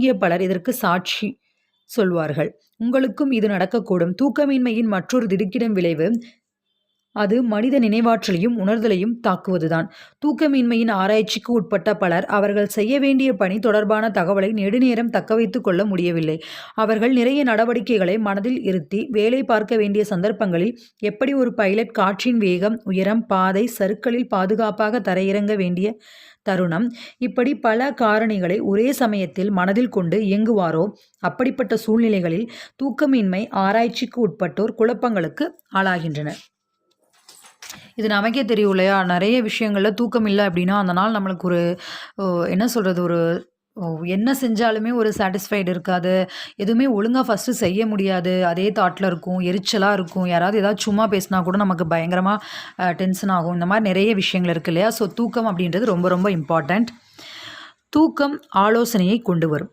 தூங்கிய பலர் இதற்கு சாட்சி சொல்வார்கள். உங்களுக்கும் இது நடக்கக்கூடும். தூக்கமின்மையின் மற்றொரு திடுக்கிடும் விளைவு அது மனித நினைவாற்றலையும் உணர்தலையும் தாக்குவதுதான். தூக்கமின்மையின் ஆராய்ச்சிக்கு உட்பட்ட பலர் அவர்கள் செய்ய வேண்டிய பணி தொடர்பான தகவலை நெடுநேரம் தக்கவைத்துக் கொள்ள முடியவில்லை. அவர்கள் நிறைய நடவடிக்கைகளை மனதில் இருத்தி வேலை பார்க்க வேண்டிய சந்தர்ப்பங்களில் எப்படி ஒரு பைலட் காற்றின் வேகம் உயரம் பாதை சருக்களில் பாதுகாப்பாக தரையிறங்க வேண்டிய தருணம் இப்படி பல காரணிகளை ஒரே சமயத்தில் மனதில் கொண்டு இயங்குவாரோ அப்படிப்பட்ட சூழ்நிலைகளில் தூக்கமின்மை ஆராய்ச்சிக்கு உட்பட்டோர் குழப்பங்களுக்கு ஆளாகின்றனர். இது நமக்கே தெரியும் இல்லையா? நிறைய விஷயங்களில் தூக்கம் இல்லை அப்படின்னா அந்த நாள் நம்மளுக்கு ஒரு என்ன சொல்கிறது ஒரு என்ன செஞ்சாலுமே ஒரு சாட்டிஸ்ஃபைடு இருக்காது. எதுவுமே ஒழுங்காக ஃபஸ்ட்டு செய்ய முடியாது. அதே தாட்டில் இருக்கும் எரிச்சலாக இருக்கும். யாராவது ஏதாவது சும்மா பேசினா கூட நமக்கு பயங்கரமாக டென்ஷன் ஆகும். இந்த மாதிரி நிறைய விஷயங்கள் இருக்குது இல்லையா? ஸோ தூக்கம் அப்படின்றது ரொம்ப ரொம்ப இம்பார்ட்டண்ட் தூக்கம் ஆலோசனையை கொண்டு வரும்.